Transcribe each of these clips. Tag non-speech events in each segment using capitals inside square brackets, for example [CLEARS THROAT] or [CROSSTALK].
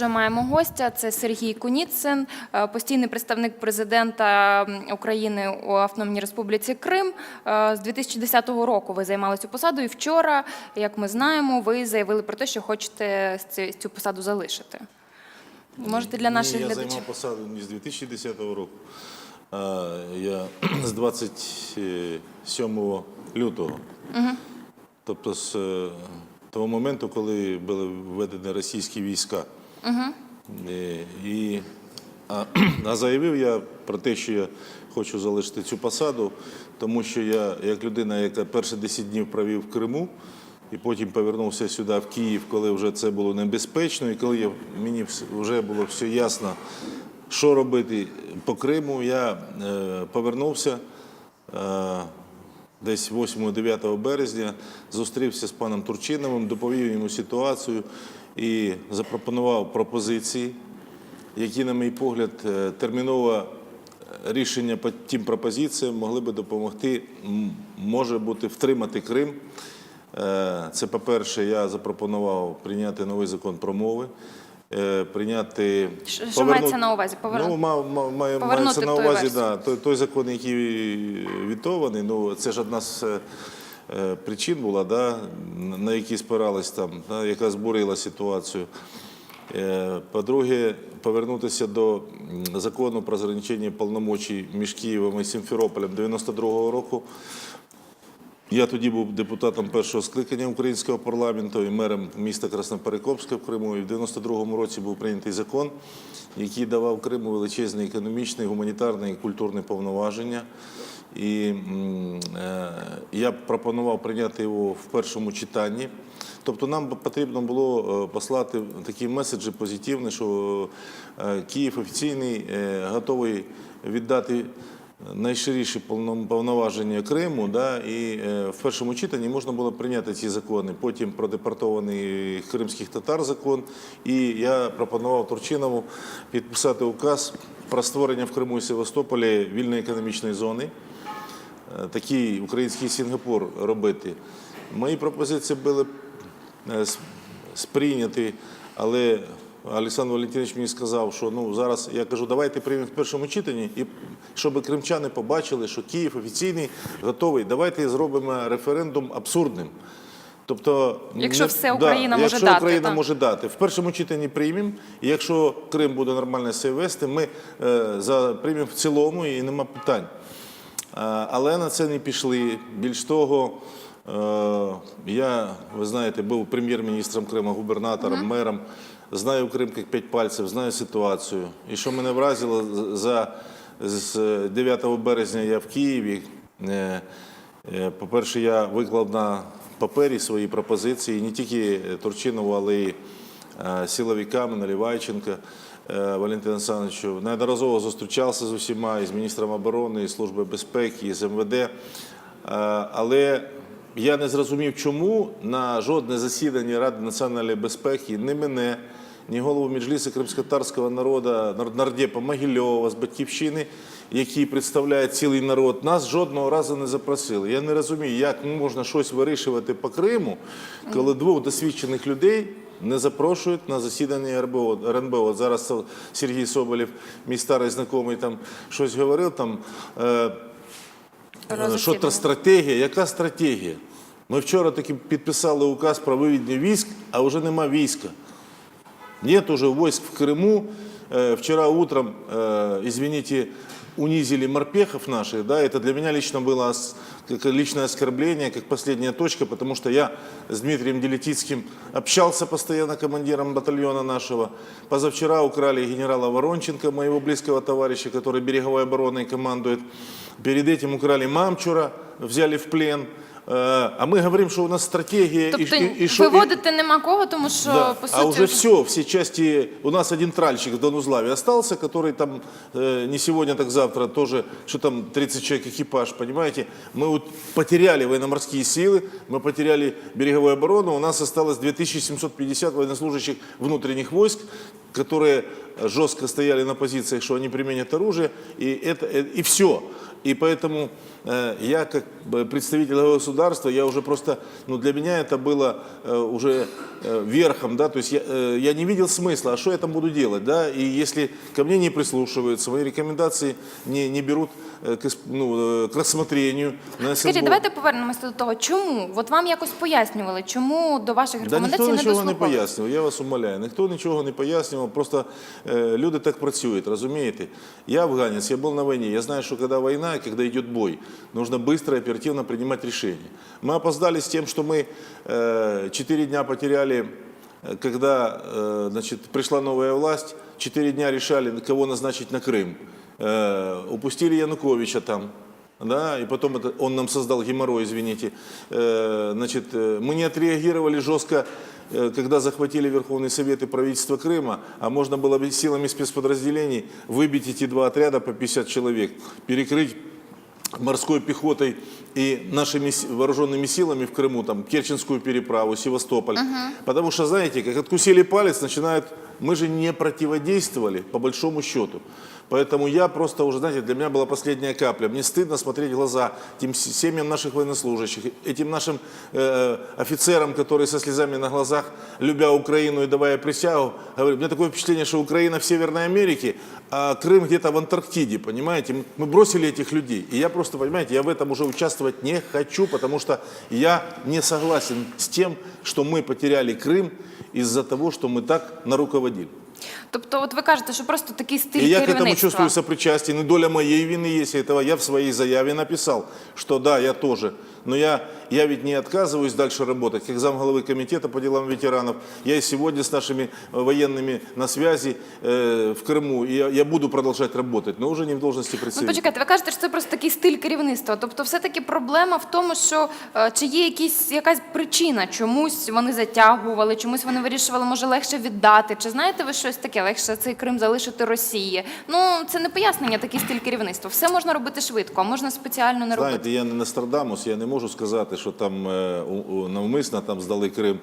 Вже маємо гостя. Це Сергій Куніцин, е, постійний представник президента України у Автономній Республіці Крим. Е, З 2010 року ви займали цю посаду. І вчора, як ми знаємо, ви заявили про те, що хочете цю посаду залишити. Можете для наших Ні, я глядачів. займав посаду не з 2010 року, а я [CLEARS THROAT] з 27 лютого. Тобто з е, того моменту, коли були введені російські війська. Е, І, а, [CLEARS THROAT] а заявив я про те, що я хочу залишити цю посаду, тому що я, як людина, яка перші 10 днів провів в Криму, і потім повернувся сюди, в Київ, коли вже це було небезпечно, і коли я, мені вже було все ясно, що робити по Криму, я е, повернувся. Е, Десь 8-9 березня зустрівся з паном Турчиновим, доповів йому ситуацію і запропонував пропозиції, які, на мій погляд, е, термінове рішення по тим пропозиціям могли би допомогти, може бути, втримати Крим. Е, Це, по-перше, я запропонував прийняти новий закон про мови, е, прийняти Що- що мається на увазі? Поверну- Ну, мав, мав, має, мається на увазі, версію. да, той, той закон, який вітований, ну це ж одна з причин була, да, на- які спирались там, да, яка збурила ситуацію. Е, По-друге, повернутися до закону про зграничення повномочій між Києвом і Сімферополем 92-го року. Я тоді був депутатом першого скликання українського парламенту і мером міста Красноперекопська в Криму. І в 92-му році був прийнятий закон, який давав Криму величезне економічне, гуманітарне і культурне повноваження. І е, я пропонував прийняти його в першому читанні. Тобто нам потрібно було е, послати такі меседжі позитивні, що е, Київ офіційний готовий віддати найширіші повно- повноваження Криму, да, і в першому читанні можна було прийняти ці закони. Потім про депортований кримських татар закон. І я пропонував Турчинову підписати указ про створення в Криму і Севастополі вільної економічної зони. Е, Такий український Сінгапур робити. Мої пропозиції були е, сприйняті, але Олександр Валентинович мені сказав, що ну зараз я кажу, давайте приймемо в першому читанні, і щоб кримчани побачили, що Київ офіційний готовий. Давайте зробимо референдум абсурдним. Тобто, Якщо не- все Україна може якщо дати, Україна так. може дати. В першому читанні приймемо. І якщо Крим буде нормально себе вести, ми е, за приймемо в цілому і нема питань. Але на це не пішли. Більш того, е, я, ви знаєте, був прем'єр-міністром Криму, губернатором, мером. Знаю Крим як п'ять пальців, знаю ситуацію. І що мене вразило, з- за з 9 березня я в Києві. Е, е, По-перше, я виклав на папері свої пропозиції не тільки Турчинову, але й силовиками Наливайченка. Е, Валентину Олександровичу. Неодноразово зустрічався з усіма, і з міністром оборони, і Служби безпеки, і з МВД. Е, Але я не зрозумів, чому на жодне засідання Ради національної безпеки ні мене, ні голову Меджлісу кримськотарського народу, нардепа Могильова з Батьківщини, який представляє цілий народ, нас жодного разу не запросили. Я не розумію, як можна щось вирішувати по Криму, коли двох досвідчених людей не запрошують на засідання РБО. РНБО. От зараз Сергій Соболєв, мій старий знайомий, там щось говорив. Там, е, Про Що засідання. то стратегія? Яка стратегія? Ми вчора таки підписали указ про виведення військ, а вже нема війська. Нет уже войск в Крыму. Э, Вчера утром, э, извините, унизили морпехов наших. Да, это для меня лично было ос- как личное оскорбление, как последняя точка, потому что я с Дмитрием Делетицким общался постоянно командиром батальона нашего. Позавчера украли генерала Воронченко, моего близкого товарища, который береговой обороной командует. Перед этим украли Мамчура, взяли в плен. Э, А мы говорим, что у нас стратегия. и- Тобто и- и что- и- виводити нема кого, тому що да. по суті А уже все, все части. У нас один тральщик в Донузлаве остался, который там э, не сегодня, так завтра тоже, что там 30 человек экипаж, понимаете? Мы вот потеряли военно-морские силы, мы потеряли береговую оборону, у нас осталось 2750 военнослужащих внутренних войск. которые жестко стояли на позициях, что они применят оружие, и, это, э, и все. И поэтому э, я, как бы представитель государства, я уже просто, ну для меня это было э, уже э, верхом, да, то есть я, э, я не видел смысла, а что я там буду делать, да, и если ко мне не прислушиваются, мои рекомендации не, не берут э, к, исп- ну, э, к рассмотрению. на Скажіть, СНБО. давайте повернемося до того, чому? От вам якось пояснювали, чому до ваших Да рекомендацій ніхто не нічого не дослухали? пояснював, я вас умоляю. Ніхто нічого не пояснював, просто е, люди так працюють, розумієте? Я афганец, я был на войне, я знаю, что когда война, и когда идет бой, нужно быстро и оперативно принимать решения. Мы опоздали с тем, что мы э, 4 дня потеряли, э, когда э, значит, пришла новая власть, 4 дня решали, кого назначить на Крым. Э, упустили Януковича там, да, и потом это, он нам создал геморрой, извините. Э, значит, э, мы не отреагировали жестко, э, когда захватили Верховный Совет и правительство Крыма, а можно было бы силами спецподразделений выбить эти два отряда по 50 человек, перекрыть морской пехотой и нашими с- вооруженными силами в Крыму, там, Керченскую переправу, Севастополь. Потому что, знаете, как откусили палец, начинают... Мы же не противодействовали, по большому счету. Поэтому я просто уже, знаете, для меня была последняя капля. Мне стыдно смотреть в глаза тем с- семьям наших военнослужащих, этим нашим э, офицерам, которые со слезами на глазах, любя Украину и давая присягу, говорят, у меня такое впечатление, что Украина в Северной Америке, а Крым где-то в Антарктиде, понимаете? Мы- Мы бросили этих людей. И я просто, понимаете, я в этом уже участвовать не хочу, потому что я не согласен с тем, что мы потеряли Крым из-за того, что мы так наруководили. Тобто, от ви кажете, що просто такий стиль И я к этому керівництва. чувствую сопричастие. Ну, доля моей вины есть. Этого я в своей заяве написал, что да, я тоже. Но я, я ведь не отказываюсь дальше работать. Как замглавы комитета по делам ветеранов, я и сегодня с нашими э, военными на связи э, в Крыму. И я, я буду продолжать работать, но уже не в должности Ну, представителя. почекайте, ви кажете, що це просто такий стиль керівництва. Тобто, все-таки проблема в тому, що е, чи є якісь, якась причина, чомусь вони затягували, чомусь вони вирішували, може легше віддати. Чи знаєте ви щось таке, легше цей Крим залишити Росії? Ну, це не пояснення, такий стиль керівництва. Все можна робити швидко, а можна спеціально не робити. Знаєте, я не Нострадамус, я не можу сказати, що там е, навмисно там здали Крим.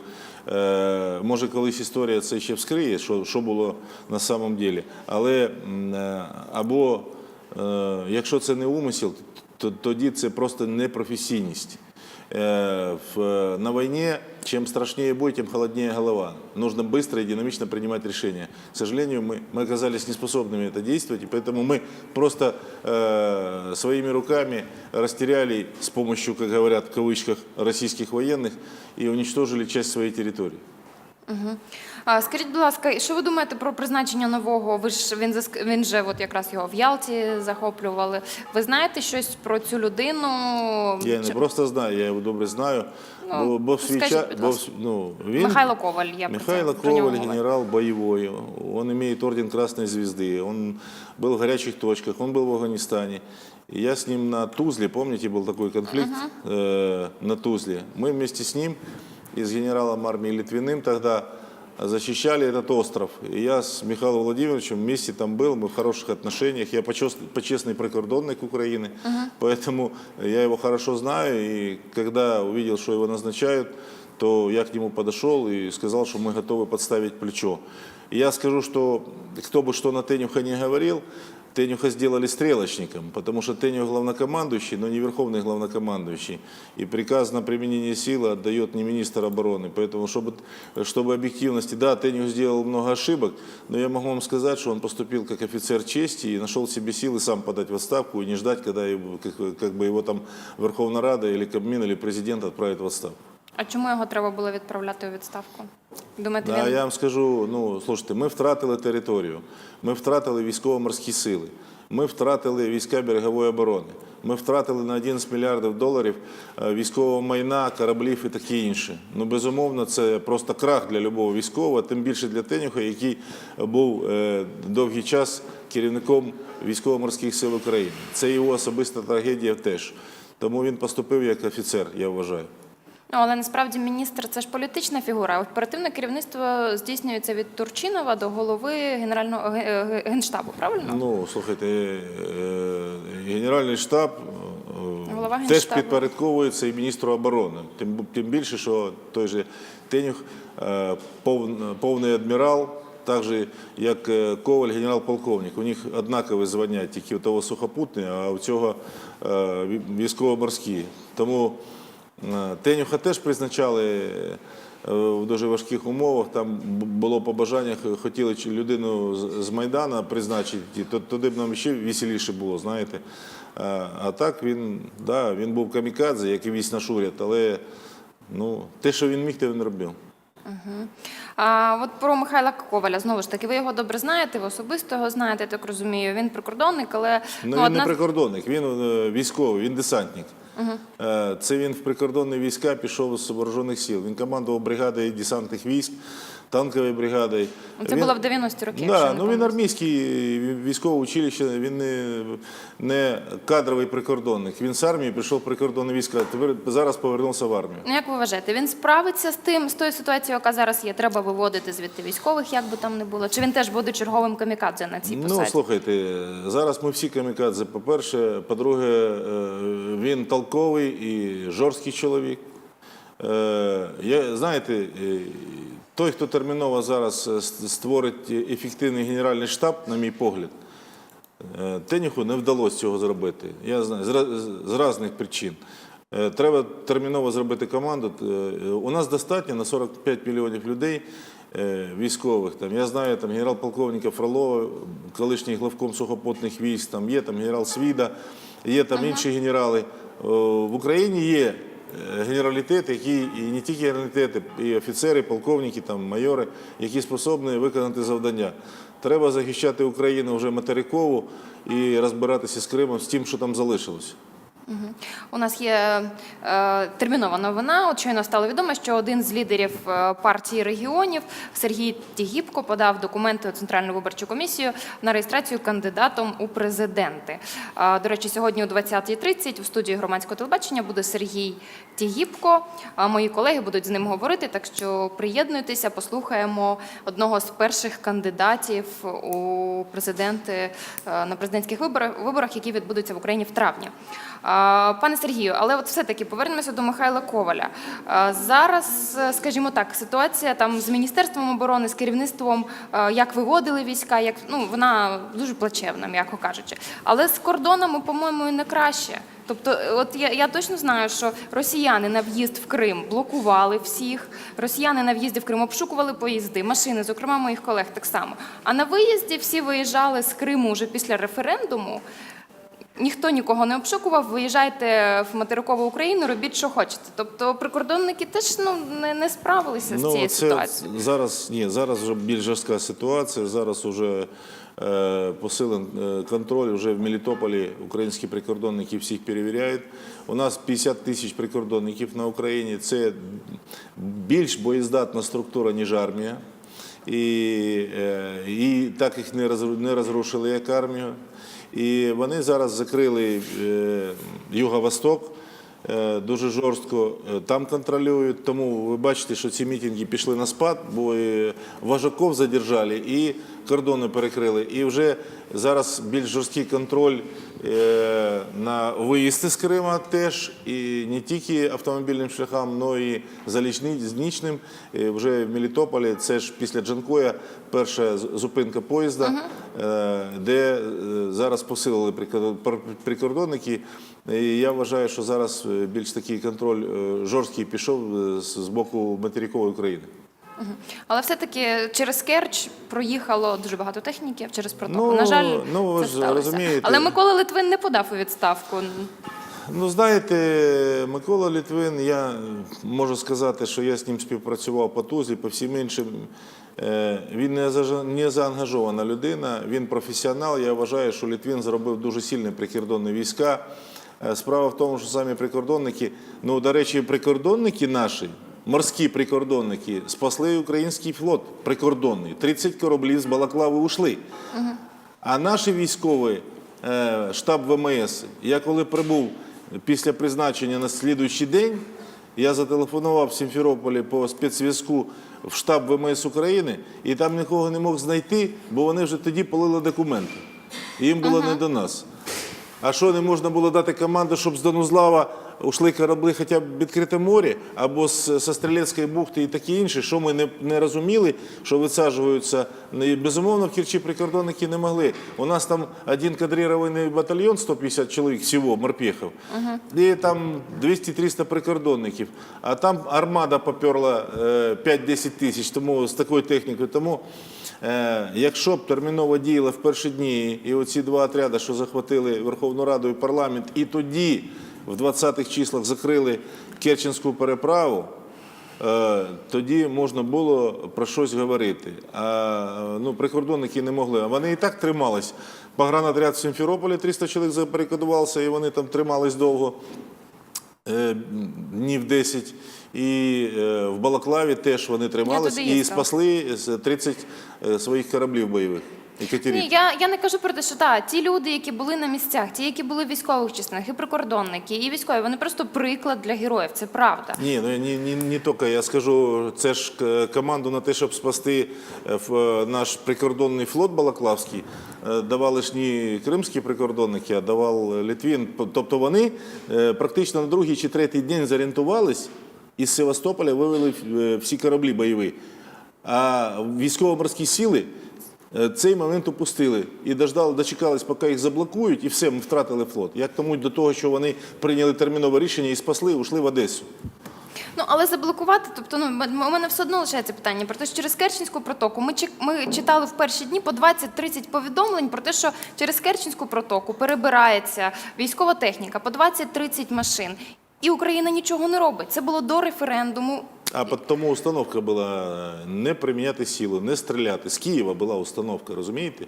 Е, Може, колись історія це ще вскриє, що, що було на самом ділі. Але е, або якщо це не умисел, тоді це просто непрофесійність. Э, в- на войне чем страшнее бой, тем холоднее голова. Нужно быстро и динамично принимать решения. К сожалению, мы, мы оказались неспособными это действовать, и поэтому мы просто э, своими руками растеряли с помощью, как говорят в кавычках, российских военных и уничтожили часть своей территории. А, скажіть, будь ласка, що ви думаєте про призначення нового? Ви ж він заск- він же от якраз його в Ялті захоплювали. Ви знаєте щось про цю людину? Я не Чи- просто знаю, я його добре знаю. Ну, бо, бо в свій скажіть, час, будь бо, в- ласка. ну, він, Михайло Коваль, я про це- Михайло про нього Коваль, говорю. генерал боевой. Он имеет орден Красной Звезды. Он был в горячих точках, он был в Афганистане. И я с ним на Тузле, помните, был такой конфликт э, на Тузле. Мы вместе с ним и с генералом армии Литвиным тогда защищали этот остров. И я с Михаилом Владимировичем вместе там был, мы в хороших отношениях. Я почес- почестный прикордонник Украины, поэтому я его хорошо знаю. И когда увидел, что его назначают, то я к нему подошел и сказал, что мы готовы подставить плечо. И я скажу, что кто бы что на Тенюха не говорил, Тенюха сделали стрелочником, потому что Тенюх главнокомандующий, но не верховный главнокомандующий. И приказ на применение силы отдает не министр обороны. Поэтому, чтобы, чтобы объективности, да, Тенюх сделал много ошибок, но я могу вам сказать, что он поступил как офицер чести и нашел в себе силы сам подать в отставку и не ждать, когда его, как, как бы его там Верховная Рада или Кабмин или президент отправит в отставку. А чому його треба було відправляти у відставку? Думаєте, Да, він я вам скажу, ну слушайте, ми втратили територію, ми втратили військово-морські сили, ми втратили війська берегової оборони, ми втратили на 11 мільярдів доларів е, військового майна, кораблів і таке інше. Ну безумовно, це просто крах для любого військового, тим більше для Тенюха, який був е, довгий час керівником військово-морських сил України. Це його особиста трагедія теж. Тому він поступив як офіцер, я вважаю. Ну, але насправді міністр це ж політична фігура. Оперативне керівництво здійснюється від Турчинова до голови генерального ге- ге- генштабу. Правильно? Ну, слухайте, е, Генеральний штаб е, Голова теж Генштабу. підпорядковується і міністру оборони. Тим, тим більше, що той же Тенюх е, пов- повний адмірал, так же, як е, Коваль, генерал-полковник. У них однакове звання, тільки у того сухопутне, а у цього е, військово-морські. Тому е, Тенюха теж призначали е, в дуже важких умовах. Там було побажання, хотіли людину з- Майдана призначити, то туди б нам ще веселіше було, знаєте. А, а так він, да, він був камікадзе, як і вісь наш уряд, але ну, те, що він міг, те він робив. А от про Михайла Коваля знову ж таки, ви його добре знаєте, ви особисто його знаєте, я так розумію. Він прикордонник, але Ну, ну, він одна не прикордонник, він е, військовий, він десантник. Угу. Це він в прикордонні війська пішов з вооружених сил. Він командував бригадою десантних військ, танковою бригадою. це Він- було в 90-ті роки. Да, ну він армійський військове училище, він не, не кадровий прикордонник. Він з армії прийшов в прикордонні війська. Тепер зараз повернувся в армію. Ну, як ви вважаєте, він справиться з тим, з тою ситуацією, яка зараз є? Треба виводити звідти військових, як би там не було? Чи він теж буде черговим камікадзе на цій посаді? Ну, слухайте, зараз ми всі камікадзе. По-перше, по-друге, е, він толковий і жорсткий чоловік. Е, Я, знаєте, е, той, хто терміново зараз е, створить ефективний генеральний штаб, на мій погляд, е, Теніху не вдалося цього зробити. Я знаю, з, різних причин. Е, Треба терміново зробити команду. У нас достатньо на 45 мільйонів людей військових. Там, я знаю там, генерал-полковника Фролова, колишній главком сухопутних військ, там є там генерал Свіда, є там інші генерали. В Україні є генералітет, які і не тільки генералітети, і офіцери, полковники, там, майори, які способні виконати завдання. Треба захищати Україну вже материкову і розбиратися з Кримом з тим, що там залишилось. У нас є е, термінова новина. От щойно стало відомо, що один з лідерів е, партії регіонів Сергій Тігіпко подав документи у Центральну виборчу комісію на реєстрацію кандидатом у президенти. Е, до речі, сьогодні о 20.30 у студії громадського телебачення буде Сергій Тігіпко. А мої колеги будуть з ним говорити. Так що приєднуйтеся, послухаємо одного з перших кандидатів у президенти е, на президентських виборах, виборах, які відбудуться в Україні в травні. Пане Сергію, але от все-таки повернемося до Михайла Коваля. Зараз, е, скажімо так, ситуація там з Міністерством оборони, з керівництвом, е, як виводили війська, як ну вона дуже плачевна, м'яко кажучи. Але з кордонами, по-моєму, не краще. Тобто, е, от я, я точно знаю, що росіяни на в'їзд в Крим блокували всіх. Росіяни на в'їзді в Крим обшукували поїзди, машини, зокрема моїх колег так само. А на виїзді всі виїжджали з Криму вже після референдуму. Ніхто нікого не обшукував, виїжджайте в материкову Україну, робіть, що хочете. Тобто прикордонники теж ну, не, не справилися з цією ситуацією. зараз ні, зараз вже більш жорстка ситуація. Зараз вже е, посилен е, контроль. Вже в Мелітополі українські прикордонники всіх перевіряють. У нас 50 тисяч прикордонників на Україні. Це більш боєздатна структура, ніж армія. І, е, і так їх не розрушили як армію. І вони зараз закрили е, Юго-Восток дуже жорстко е, там контролюють. Тому ви бачите, що ці мітинги пішли на спад, бо і задержали і кордони перекрили. І вже зараз більш жорсткий контроль е, на виїзди з Крима теж, і не тільки автомобільним шляхам, але і залізничним. Е, Вже в Мелітополі, це ж після Джанкоя перша зупинка поїзда, е, де е, зараз посилили прикордонники. І я вважаю, що зараз е, більш такий контроль е, жорсткий пішов е, з боку материкової України. Але все-таки через Керч проїхало дуже багато техніків через протоку. Ну, На жаль, ну, ви це ж розумієте. Але Микола Литвин не подав у відставку. Ну, знаєте, Микола Літвин, я можу сказати, що я з ним співпрацював по Тузлі, по всім іншим. Він не заангажована людина, він професіонал. Я вважаю, що Літвин зробив дуже сильні прикордонні війська. Е, Справа в тому, що самі прикордонники, ну, до речі, прикордонники наші, морські прикордонники, спасли український флот прикордонний. 30 кораблів з Балаклави ушли. А наші військові, е, штаб ВМС, я коли прибув після призначення на слідуючий день, я зателефонував в Сімферополі по спецзв'язку в штаб ВМС України, і там нікого не мог знайти, бо вони вже тоді полили документи. Їм було не до нас. А що не можна було дати команду, щоб з Донузлава ушли корабли хоча б в відкрите море, або з, Стрілецької бухти і таке інше, що ми не, не розуміли, що висаджуються. І, безумовно, в Керчі прикордонники не могли. У нас там один кадрирований батальйон, 150 чоловік всього, морпехів, і там 200-300 прикордонників. А там армада поперла е, 5-10 тисяч тому, з такою технікою. Тому, е, якщо б терміново діяла в перші дні і оці два отряди, що захватили Верховну Раду і парламент, і тоді в 20-х числах закрили Керченську переправу, е, тоді можна було про щось говорити. А ну, прикордонники не могли. А вони і так тримались. Погранотряд в Сімферополі 300 чоловік запарикадувався, і вони там тримались довго е, днів 10. І е, в Балаклаві теж вони тримались і спасли 30 е, своїх кораблів бойових. Екатерин. Ні, я, я не кажу про те, що та, ті люди, які були на місцях, ті, які були в військових частинах, і прикордонники, і військові, вони просто приклад для героїв. Це правда. Ні, ну не, не, не тільки. Я скажу, це ж е, команду на те, щоб спасти е, е, наш прикордонний флот Балаклавський, давали ж не кримські прикордонники, а давав Літвін. Тобто вони практично на другий чи третій день зорієнтувались і з Севастополя вивели всі кораблі бойові. А військово-морські сили цей момент упустили і дождали, дочекались, поки їх заблокують, і все, ми втратили флот. Як тому до того, що вони прийняли термінове рішення і спасли, ушли в Одесу. Ну але заблокувати, тобто, ну у мене все одно лишається питання про те, що через Керченську протоку ми ми читали в перші дні по 20-30 повідомлень про те, що через Керченську протоку перебирається військова техніка по 20-30 машин, і Україна нічого не робить. Це було до референдуму. А тому установка була не приміняти силу, не стріляти. З Києва була установка, розумієте?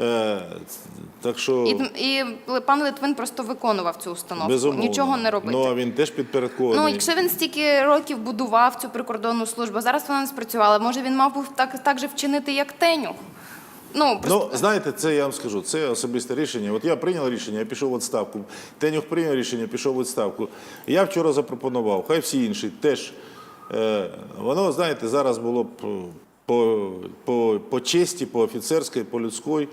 Е, так що І, і пан Литвин просто виконував цю установку, безумовно. нічого не робити. Ну а він теж підпорядкований. Ну, якщо він стільки років будував цю прикордонну службу, зараз вона не спрацювала. Може, він мав би так, так же вчинити, як Тенюх? Ну, просто... Ну, знаєте, це я вам скажу, це особисте рішення. От я прийняв рішення, я пішов в відставку. Тенюх прийняв рішення, пішов в відставку. Я вчора запропонував, хай всі інші теж. Е, воно, знаєте, зараз було б е, по, по, по честі, по офіцерській, по людській,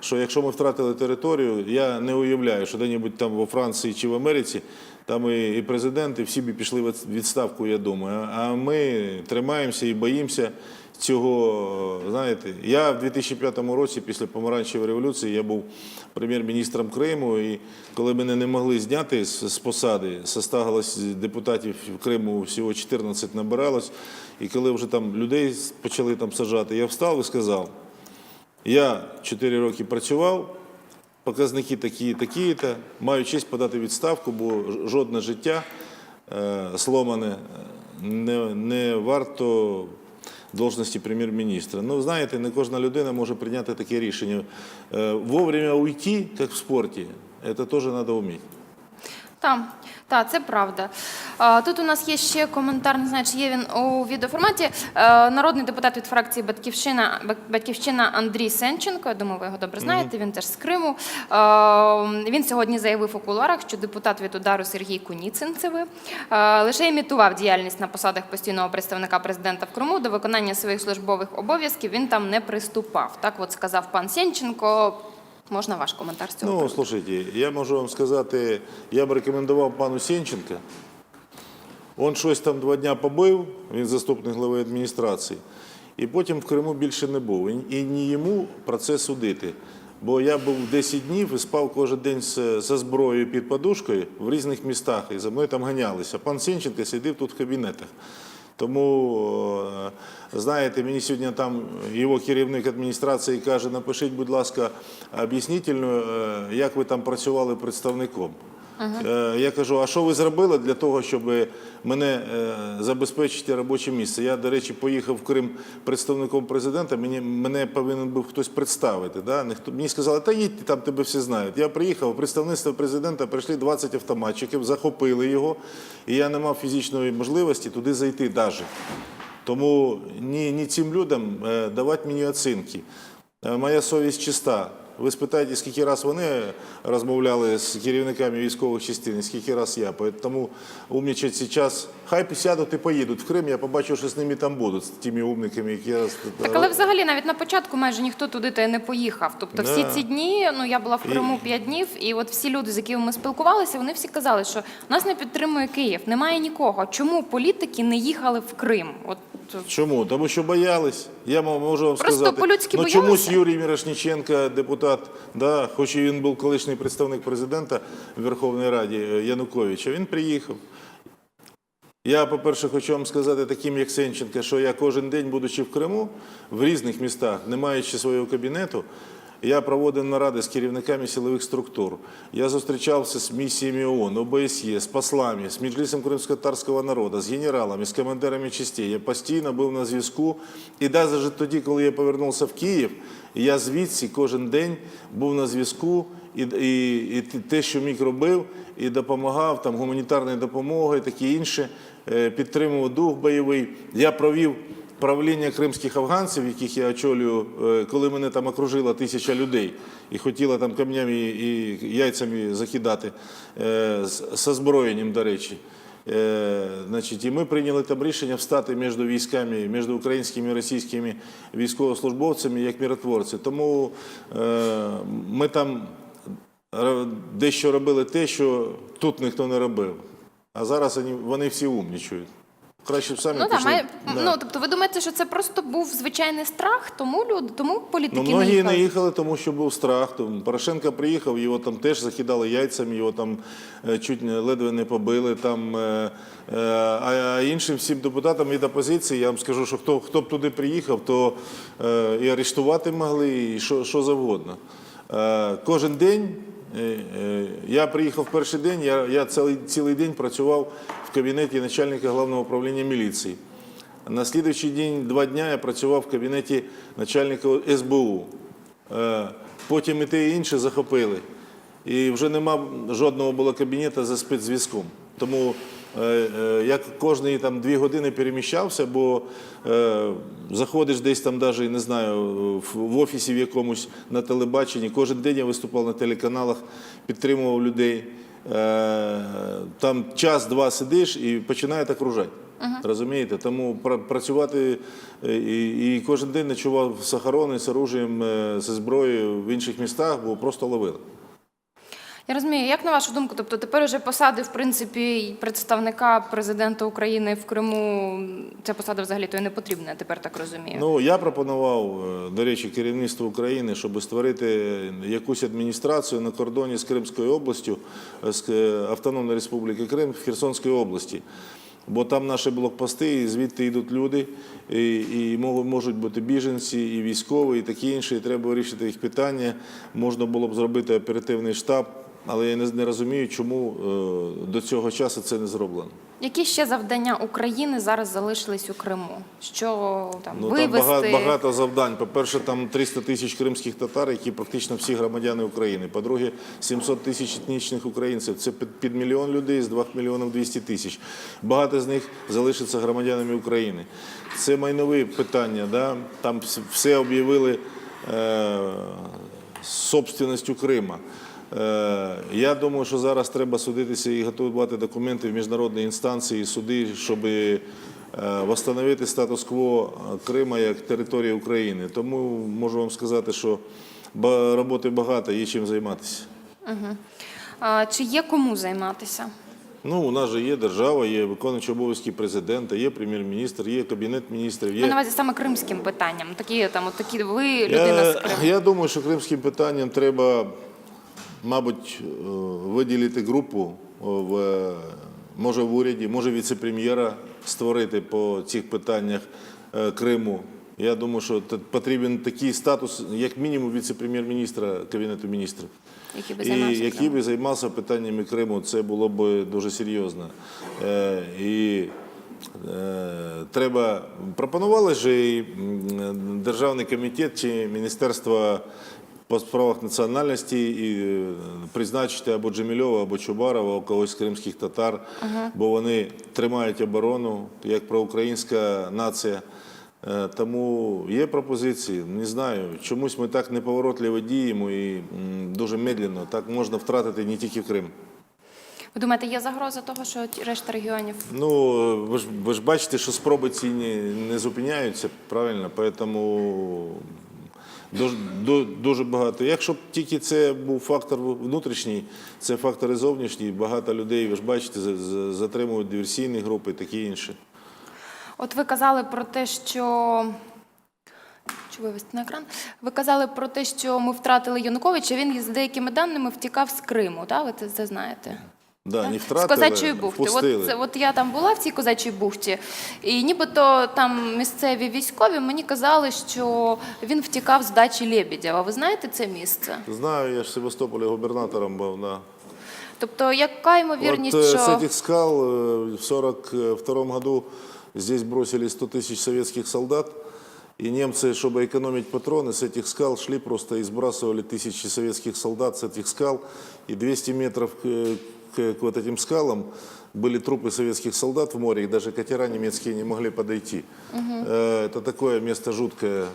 що якщо ми втратили територію, я не уявляю, що де-небудь там во Франції чи в Америці, там і, і президенти всі б пішли в відставку, я думаю. А ми тримаємося і боїмося цього, знаєте, я в 2005 році, після помаранчевої революції, я був прем'єр-міністром Криму, і коли мене не могли зняти з, посади, состагалось депутатів Криму всього 14 набиралось, і коли вже там людей почали там сажати, я встав і сказав, я 4 роки працював, показники такі, такі-то, маю честь подати відставку, бо жодне життя е, сломане е, не, не варто должності прем'єр-міністра. Ну, знаєте, не кожна людина може прийняти таке рішення. Е, Вовремя уйти, як в спорті, це теж треба вміти. Так, так, це правда. Тут у нас є ще коментар, не знаю, чи є він у відеоформаті. Е, Народний депутат від фракції Батьківщина, Батьківщина Андрій Сенченко. Я думаю, ви його добре знаєте. Він теж з Криму. Е, Він сьогодні заявив у кулуарах, що депутат від удару Сергій Куніцин, це ви, е, лише імітував діяльність на посадах постійного представника президента в Криму. До виконання своїх службових обов'язків він там не приступав. Так от сказав пан Сенченко. Можна ваш коментар з цього? Ну, приводу? слушайте, я можу вам сказати, я б рекомендував пану Сенченка. Він щось там два дня побив, він заступник глави адміністрації, і потім в Криму більше не був. І- І не йому про це судити. Бо я був 10 днів і спав кожен день з- зі зброєю під подушкою в різних містах, і за мною там ганялися. Пан Сенченко сидів тут в кабінетах. Тому, е, знаєте, мені сьогодні там його керівник адміністрації каже, напишіть, будь ласка, об'яснительну, е, як ви там працювали представником. Е, Я кажу, а що ви зробили для того, щоб мене е, забезпечити робоче місце? Я, до речі, поїхав в Крим представником президента, мене повинен був хтось представити. Мені сказали, та їдьте, там тебе всі знають. Я приїхав, представництво президента прийшли 20 автоматчиків, захопили його, і я не мав фізичної можливості туди зайти навіть. Тому ні, цим людям е, давати мені оцінки. Моя совість чиста. Ви спитаєте, скільки раз вони розмовляли з керівниками військових частин, скільки раз я. Тому умнічать зараз. Хай сядуть і поїдуть в Крим. Я побачив, що з ними там будуть, з тими умниками, які раз Так, але взагалі навіть на початку майже ніхто туди та й не поїхав. Тобто всі Да. ці дні, ну я була в Криму п'ять днів, і от всі люди, з якими ми спілкувалися, вони всі казали, що нас не підтримує Київ, немає нікого. Чому політики не їхали в Крим? От Чому? Тому що боялись. Я можу вам Просто сказати. по-людськи ну, боялися? чомусь Юрій Мірошніченко, депутат, да, хоч і він був колишній представник президента Верховної Ради Раді е, Януковича, він приїхав. Я, по-перше, хочу вам сказати, таким як Сенченко, що я кожен день, будучи в Криму, в різних містах, не маючи свого кабінету, я проводив наради з керівниками силових структур. Я зустрічався з місіями ООН, ОБСЄ, з послами, з Меджлісом кримськотарського народу, з генералами, з командирами частей. Я постійно був на зв'язку. І навіть тоді, коли я повернувся в Київ, я звідси кожен день був на зв'язку і, і, і те, що міг робив, і допомагав там гуманітарною допомогою, таке інше, е, підтримував дух бойовий. Я провів правління кримських афганців, яких я очолюю, е, коли мене там окружила тисяча людей і хотіла там камнями і яйцями закидати е, з озброєнням, до речі. Е, Значить, і ми прийняли там рішення встати між військами, між українськими і російськими військовослужбовцями як миротворці. Тому ми там дещо робили те, що тут ніхто не робив. А зараз вони всі умнічують. Краще б самі ну так, пішли. має Да. ну тобто, ви думаєте, що це просто був звичайний страх, тому люди, тому політики Ну, не їхали? не їхали, тому що був страх. Тому Порошенко приїхав, його там теж закидали яйцями, його там е, чуть не- ледве не побили. Там, е, е, а іншим всім депутатам від опозиції, я вам скажу, що хто, хто б туди приїхав, то е, і арештувати могли, і що, що завгодно. Е, Кожен день. Е, е, Я приїхав перший день, я, я цілий, цілий день працював в кабінеті начальника головного управління міліції. На слідуючий день, два дня я працював в кабінеті начальника СБУ. Е, Потім і те і інше захопили. І вже нема жодного було кабінету за спецзв'язком. Тому я кожні там дві години переміщався, бо е, заходиш десь там, навіть, не знаю, в, офісі в якомусь на телебаченні. Кожен день я виступав на телеканалах, підтримував людей. Е, там час-два сидиш і починають окружати. Розумієте? Тому працювати е, і, і кожен день ночував з охороною, з оружієм, е, зі зброєю в інших містах, бо просто ловили. Я розумію, як на вашу думку, тобто тепер уже посади, в принципі, представника президента України в Криму, ця посада взагалі то і не потрібна, тепер так розумію. Ну я пропонував, е, до речі, керівництву України, щоб створити якусь адміністрацію на кордоні з Кримською областю, е, з е, Автономної Республіки Крим в Херсонській області. Бо там наші блокпости, і звідти йдуть люди, і, і можуть бути біженці, і військові, і такі інші. І треба вирішити їх питання. Можна було б зробити оперативний штаб, але я не, розумію, чому е, до цього часу це не зроблено. Які ще завдання України зараз залишились у Криму? Що там Ну, там багато, багато завдань. По-перше, там 300 тисяч кримських татар, які практично всі громадяни України. По-друге, 700 тисяч етнічних українців. Це під, під мільйон людей з 2 мільйонів 200 тисяч. Багато з них залишаться громадянами України. Це майнові питання. Да? Там все об'явили е, собственністю Крима. Е, Я думаю, що зараз треба судитися і готувати документи в міжнародні інстанції, і суди, щоб е, восстановити статус-кво Крима як території України. Тому можу вам сказати, що роботи багато, є чим займатися. А, чи є кому займатися? Ну, у нас же є держава, є виконуючий обов'язки президента, є прем'єр-міністр, є кабінет міністрів. Є... на увазі саме кримським питанням. Такі там, от такі ви людина Я, з Криму. я думаю, що кримським питанням треба, мабуть, е, виділити групу в, е, може в уряді, може віце-прем'єра створити по цих питаннях е, Криму. Я думаю, що потрібен такий статус, як мінімум, віце-прем'єр-міністра Кабінету міністрів. Які би І який би займався питаннями Криму, це було б дуже серйозно. Е, і е, треба пропонували ж і Державний комітет чи Міністерство по справах національності і е, призначити або Джемільова, або Чубарова, або когось з кримських татар, бо вони тримають оборону як проукраїнська нація. Е, Тому є пропозиції. Не знаю. Чомусь ми так неповоротливо діємо і дуже медленно. Так можна втратити не тільки Крим. Ви думаєте, є загроза того, що решта регіонів? Ну, ви ж, ви ж бачите, що спроби ці не, не зупиняються, правильно? Тому дуже, дуже багато. Якщо б тільки це був фактор внутрішній, це фактори зовнішні, багато людей, ви ж бачите, за- за- затримують диверсійні групи і таке інше. От ви казали про те, що. Чи вивести на екран? Ви казали про те, що ми втратили Януковича. Він за деякими даними втікав з Криму. Так? Ви це знаєте? Да, не З втратили, козачої бухти. впустили. От, це, от я там була в цій козачій бухті, і нібито там місцеві військові мені казали, що він втікав з дачі Лебедєва. Ви знаєте це місце? Знаю, я ж в Севастополі губернатором був. Да. Тобто, яка ймовірність, вот, э, що С этих скал э, в 42 году здесь бросили 100 тысяч советских солдат, и немцы, чтобы экономить патроны, с этих скал шли просто и сбрасывали тысячи советских солдат с этих скал, и 200 метров к, к- к вот этим скалам были трупы советских солдат в море, и даже катера немецкие не могли подойти. Э, Это такое место жуткое.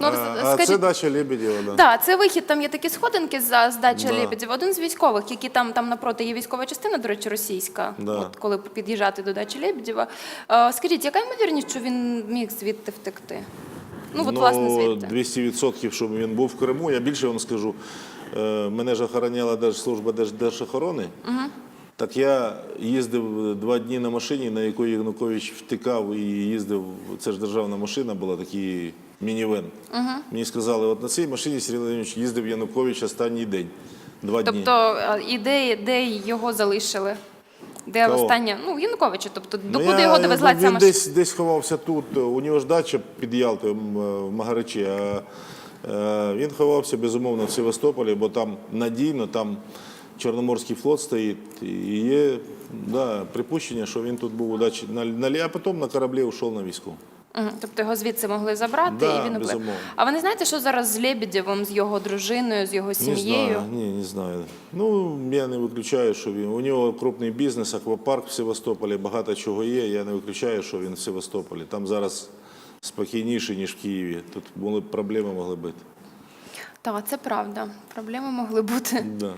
Ну, а, роз- а скажіть- це дача Лебедєва, да. Так, це вихід, там є такі сходинки за здача Да. Лебедєва. Один з військових, які там, там напроти є військова частина, до речі, російська, Да. от коли під'їжджати до дачі Лебедєва. Е, скажіть, яка ймовірність, що він міг звідти втекти? Ну, от, власне, звідти. 200%, щоб він був в Криму. Я більше вам скажу. Е, Мене ж охороняла Держслужба Держ- Держохорони. Так я їздив два дні на машині, на якій Янукович втикав і їздив. Це ж державна машина була, такий мінівен. Мені сказали, от на цій машині Сергій Володимирович їздив Янукович останній день. Два дні. Тобто, ідеї, де його залишили? Де Кого? останнє? Ну, Януковича, тобто, Ну, докуди я- його довезла він ця машина? десь, десь ховався тут. У нього ж дача під Ялтою в Магаричі. А він ховався безумовно в Севастополі, бо там надійно, там Чорноморський флот стоїть. І є да, припущення, що він тут був у дачі на, а потім на кораблі йшов на війську. Тобто його звідси могли забрати, Да, і він безумовно. А ви не знаєте, що зараз з Лебедєвим, з його дружиною, з його Не сім'єю? знаю, ні, не знаю. Ну, я не виключаю, що він. У нього крупний бізнес, аквапарк в Севастополі, багато чого є. Я не виключаю, що він в Севастополі. Там зараз спокійніше, ніж в Києві. Тут були б проблеми могли бути. Так, це правда. Проблеми могли бути. Да.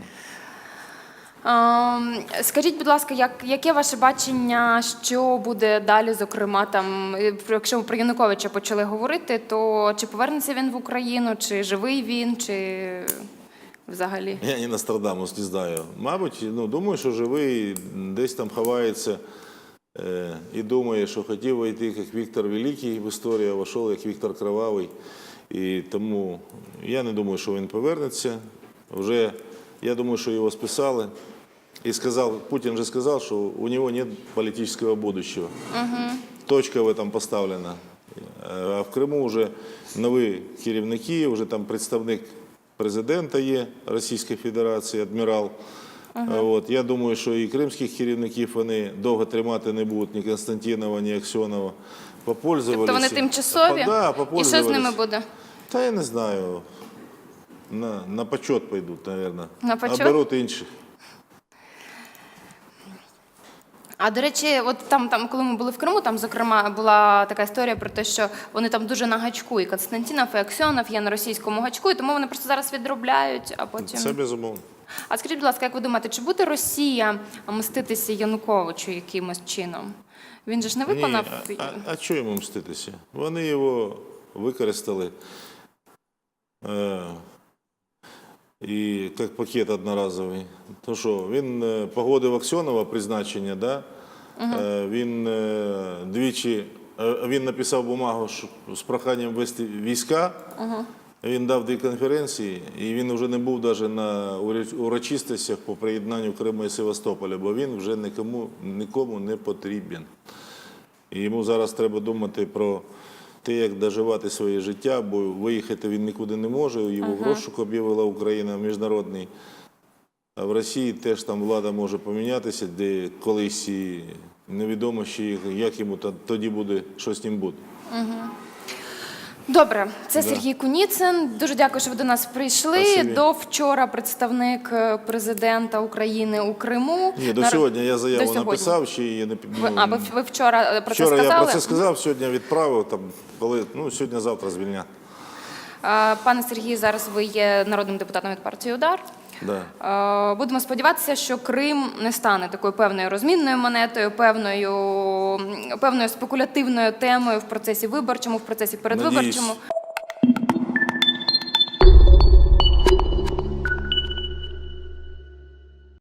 Ем, Скажіть, будь ласка, як, яке ваше бачення, що буде далі, зокрема, там, е, якщо ми про Януковича почали говорити, то чи повернеться він в Україну, чи живий він, чи взагалі? Я не Нострадамус, не знаю. Мабуть, ну, думаю, що живий десь там ховається і думає, що хотів вийти як Віктор Великий в історію, а вийшов як Віктор Кровавий. І тому я не думаю, що він повернеться. Вже я думаю, що його списали. І сказав, Путін же сказав, що у нього нет політичного будущего. Точка в этом поставлена. А в Криму вже нові керівники, вже там представник президента є Російської Федерації, адмірал. От, я думаю, що і кримських керівників вони довго тримати не будуть ні Константинова, ні Аксьонова. Попользувалися. Тобто вони тимчасові? Да, І що з ними буде? Та я не знаю. На, на почет пойдуть, мабуть. На почет? А беруть інших. А до речі, от там, там, коли ми були в Криму, там зокрема була така історія про те, що вони там дуже на гачку, і Константинов, і Аксьонов є на російському гачку, і тому вони просто зараз відробляють, а потім. Це безумовно. А скажіть, будь ласка, як ви думаєте, чи буде Росія мститися Януковичу якимось чином? Він же ж не виконав. Ні, а, а, а чого йому мститися? Вони його використали е, і як пакет одноразовий. То що, він е, погодив Аксьонова призначення, да? е, він е, двічі е, він написав бумагу що- з проханням вести війська. Він дав дві конференції, і він вже не був навіть на урочистостях по приєднанню Криму і Севастополя, бо він вже нікому, нікому не потрібен. І йому зараз треба думати про те, як доживати своє життя, бо виїхати він нікуди не може. Його в розшук об'явила Україна міжнародний. А в Росії теж там влада може помінятися, де колись і невідомо ще, як йому тоді буде, що з ним буде. Добре, це Да. Сергій Куніцин. Дуже дякую, що ви до нас прийшли. Спасибі. До вчора представник е, президента України у Криму. Ні, до сьогодні я До заяву сьогодні. написав, ще її не Ви, а ви, ви вчора е, про Вчора це я про це сказав, сьогодні відправив, там, коли, ну, сьогодні-завтра звільня. Е, Пане Сергію, зараз ви є народним депутатом від партії Удар. Да. Е, Будемо сподіватися, що Крим не стане такою певною розмінною монетою, певною, певною спекулятивною темою в процесі виборчому, в процесі передвиборчому. Надіюсь.